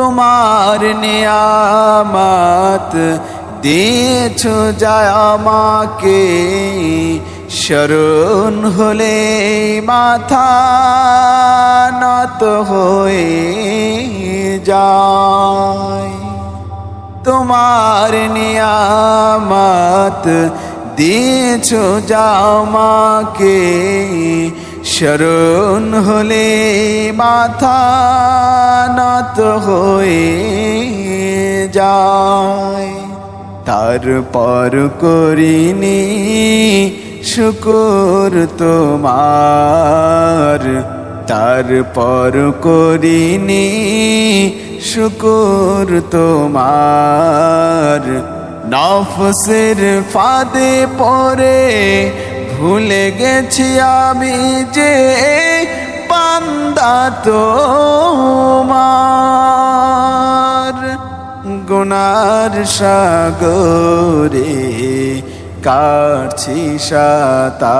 তোমার নিয়ামত দিয়েছ যায় আমাকে, শরণ হলে মাথা নত হয়ে যায়। তোমার নিয়ামত দিয়েছ জামাকে শরণ হলে মাথা হয়ে যায়। তারপর করিনি শুকুর তোমার। তারপর করিনি শুকুর তোমার। নফসের ফাঁদে পরে ভুলে গেছি আমি যে তোমার গুনার সাগরে কাছি সাতার।